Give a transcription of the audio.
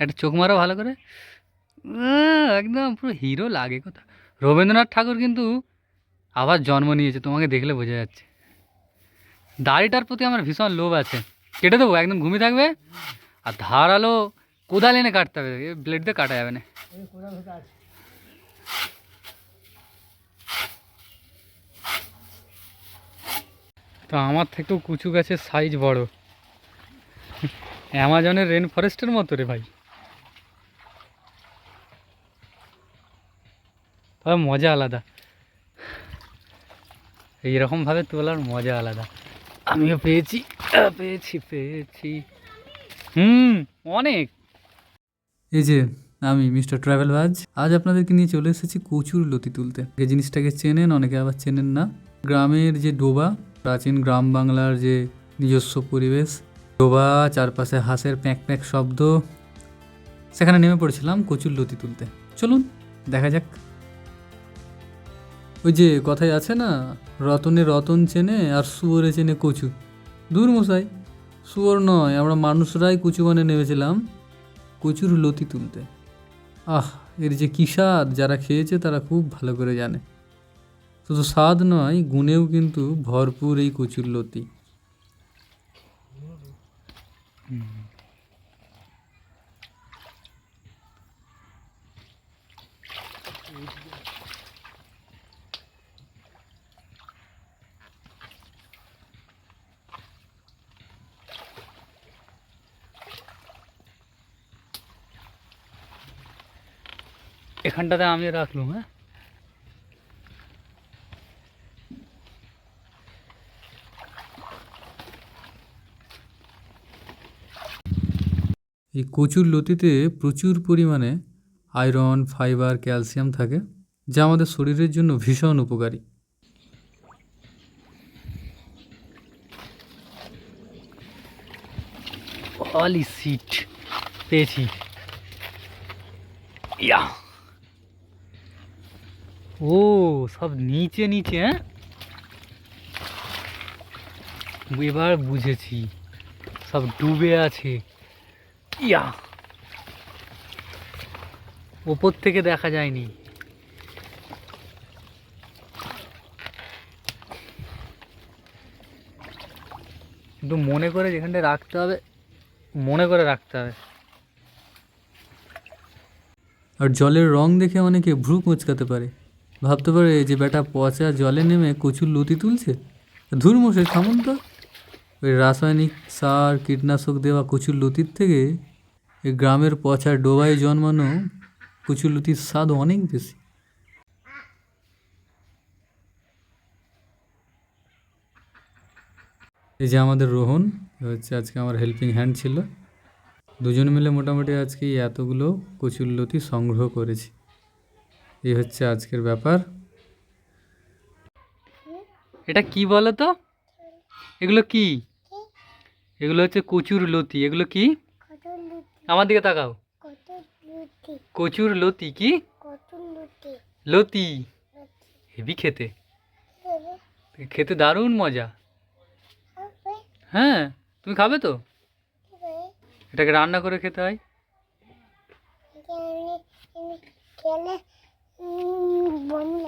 একটা চোখ মারো ভালো করে। একদম পুরো হিরো লাগে কথা। রবীন্দ্রনাথ ঠাকুর কিন্তু আবার জন্ম নিয়েছে, তোমাকে দেখলে বোঝা যাচ্ছে। দাড়িটার প্রতি আমার ভীষণ লোভ আছে। কেটে দেবো, একদম ঘুমিয়ে থাকবে আর ধারালো কোদাল এনে কাটতে হবে। ব্লেড দিয়ে কাটা যাবে না। তো আমার থেকেও কুচু গাছের সাইজ বড়। অ্যামাজনের রেন ফরেস্টের মতো রে ভাই। তবে মজা আলাদা। এইরকমভাবে তোলার মজা আলাদা। আমিও পেয়েছি পেয়েছি পেয়েছি। হুম, অনেক। এই যে, আমি মিস্টার ট্রাভেল বাজ আজ আপনাদেরকে নিয়ে চলে এসেছি কচুর লতি তুলতে। এই জিনিসটাকে চেনেন, অনেকে আবার চেনেন না। গ্রামের যে ডোবা, প্রাচীন গ্রাম বাংলার যে নিজস্ব পরিবেশ, ডোবা, চারপাশে হাঁসের প্যাঁক প্যাঁক শব্দ, সেখানে নেমে পড়েছিলাম কচুর লতি তুলতে। চলুন, দেখা যাক। ওই যে কথাই আছে না, রতনে রতন চেনে আর শুয়োরে চেনে কচু। দূর মশাই শুয়োর নয়, আমরা মানুষরাই কুচু মানে নেমেছিলাম কচুর লতি তুলতে। আহ, এর যে কী স্বাদ, যারা খেয়েছে তারা খুব ভালো করে জানে। শুধু স্বাদ নয়, গুণেও কিন্তু ভরপুর এই কচুর লতি। এখানটাতে আমি রাখলুম হ্যাঁ? এই কচুর লতিতে প্রচুর পরিমাণে আয়রন ফাইবার ক্যালসিয়াম থাকে যা আমাদের শরীরের জন্য ভীষণ উপকারী। অলি সিট পেয়েছি। ইয়া। ও, সব নিচে নিচে হ্যাঁ? এবার বুঝেছি, সব ডুবে আছে। ইয়া! ওপর থেকে দেখা যায়নি। কিন্তু মনে করে যেখানটা রাখতে হবে, মনে করে রাখতে হবে। আর জলের রং দেখে অনেকে ভ্রু কুঁচকাতে পারে। ভাবতে পারে, এই যে বেটা পচা জলে নেমে কচুর লতি তুলছে ধুর মশে থামুন তো ওই রাসায়নিক সার, কীটনাশক দেওয়া কচুর লতির থেকে এই গ্রামের পচা ডোবায় জন্মানো কচুর লতির স্বাদ অনেক বেশি। এই যে আমাদের রোহন হচ্ছে আজকে আমার হেল্পিং হ্যান্ড ছিল। দুজন মিলে মোটামুটি আজকে এতগুলো কচুরলতি সংগ্রহ করেছি। এই হচ্ছে আজকের ব্যাপার। এটা কি বলো তো? এগুলো কি? এগুলো হচ্ছে কচুর লতি। এগুলো কি? আমার দিকে তাকাও। কচুর লতি কি? লতি। হেভি খেতে। খেতে দারুণ মজা। হ্যাঁ তুমি খাবে তো? এটাকে রান্না করে খেতে হয়। খেলে 我